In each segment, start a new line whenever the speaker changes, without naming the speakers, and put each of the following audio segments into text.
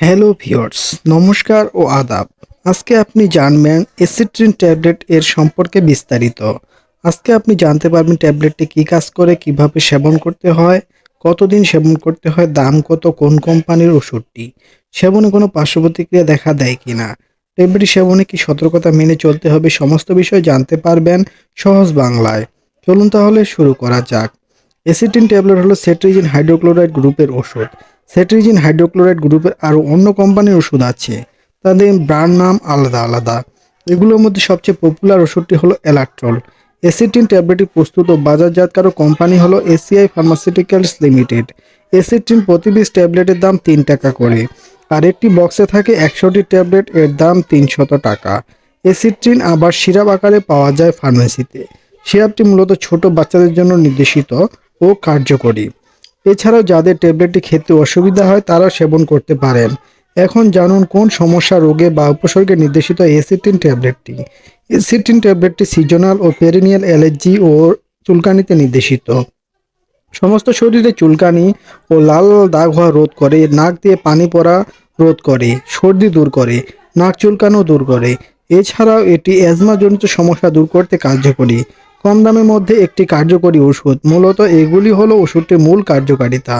Hello viewers, নমস্কার ও আদাব। আজকে আপনি জানবেন এসিট্রিন ট্যাবলেট এর সম্পর্কে বিস্তারিত। আজকে আপনি জানতে পারবেন ট্যাবলেটটি কী কাজ করে, কীভাবে সেবন করতে হয়, কতদিন সেবন করতে হয়, দাম কত, কোন কোম্পানির ওষুধটি, সেবনে কোনো পার্শ্ব প্রতিক্রিয়া দেখা দেয় কিনা, ট্যাবলেটটি সেবনে কি সতর্কতা মেনে চলতে হবে, সমস্ত বিষয় জানতে পারবেন সহজ বাংলায়। চলুন তাহলে শুরু করা যাক। এসিটিন ট্যাবলেট হলো সেট্রিজিন হাইড্রোক্লোরাইড গ্রুপের ওষুধ। সেট্রিজিন হাইড্রোক্লোরাইড গ্রুপের আরও অন্য কোম্পানির ওষুধ আছে। তাদের ব্র্যান্ড নাম আলাদা আলাদা। এগুলোর মধ্যে সবচেয়ে পপুলার ওষুধটি হলো এলাক্ট্রল এসিটিন ট্যাবলেটটি প্রস্তুত ও বাজারজাতকারক কোম্পানি হলো এসিআই ফার্মাসিউটিক্যালস লিমিটেড। এসিটিন প্রতি ট্যাবলেটের দাম তিন টাকা করে। আর একটি বক্সে থাকে একশোটি ট্যাবলেট, এর দাম তিনশত টাকা। এসিট্রিন আবার সিরাপ আকারে পাওয়া যায় ফার্মেসিতে। সিরাপটি মূলত ছোট বাচ্চাদের জন্য নির্দেশিত ও কার্যকরী। এছাড়াও যাদের ট্যাবলেটটি খেতে অসুবিধা হয় তারা সেবন করতে পারেন। এখন জানুন কোন সমস্যা রোগে বা উপসর্গে নির্দেশিত এসিটিন ট্যাবলেটটি। এসিটিন ট্যাবলেটটি সিজনাল ও পেরিনিয়াল অ্যালার্জি ও চুলকানিতে নির্দেশিত। সমস্ত শরীরে চুলকানি ও লাল দাগ হওয়া রোধ করে, নাক দিয়ে পানি পড়া রোধ করে, সর্দি দূর করে, নাক চুলকানো দূর করে। এছাড়াও এটি অ্যাজমাজনিত সমস্যা দূর করতে কার্যকরী। কম দামের মধ্যে একটি কার্যকরী ওষুধ। মূলত এগুলি হলো ওষুধটির মূল কার্যকারিতা।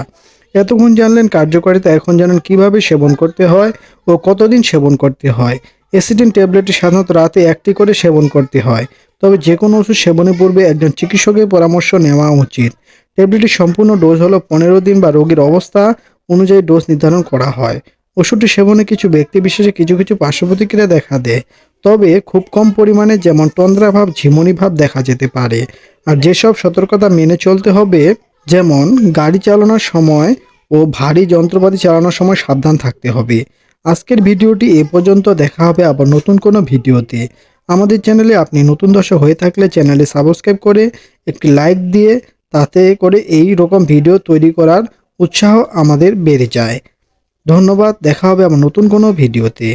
এতক্ষণ জানলেন কার্যকারিতা, এখন জানেন কীভাবে সেবন করতে হয় ও কতদিন সেবন করতে হয়। এসিডিন ট্যাবলেটটি সাধারণত রাতে একটি করে সেবন করতে হয়, তবে যে কোনো ওষুধ সেবনের পূর্বে একজন চিকিৎসকের পরামর্শ নেওয়া উচিত। ট্যাবলেটটির সম্পূর্ণ ডোজ হলো পনেরো দিন বা রোগীর অবস্থা অনুযায়ী ডোজ নির্ধারণ করা হয়। ওষুধটি সেবনে কিছু ব্যক্তি, বিশেষে কিছু কিছু পার্শ্ব প্রতিক্রিয়া দেখা দেয়। তবে খুব কম পরিমাণে যেমন তন্দ্রাভাব ঝিমুনি ভাব দেখা যেতে পারে। আর যেসব সতর্কতা মেনে চলতে হবে, যেমন গাড়ি চালানোর সময় ও ভারী যন্ত্রপাতি চালানোর সময় সাবধান থাকতে হবে। আজকের ভিডিওটি এ পর্যন্ত, দেখা হবে আবার নতুন কোনো ভিডিওতে। আমাদের চ্যানেলে আপনি নতুন দর্শক হয়ে থাকলে চ্যানেলে সাবস্ক্রাইব করে একটি লাইক দিয়ে তাতে করে এই রকম ভিডিও তৈরি করার উৎসাহ আমাদের বেড়ে যায়। ধন্যবাদ, দেখা হবে আবার নতুন কোনো ভিডিওতে।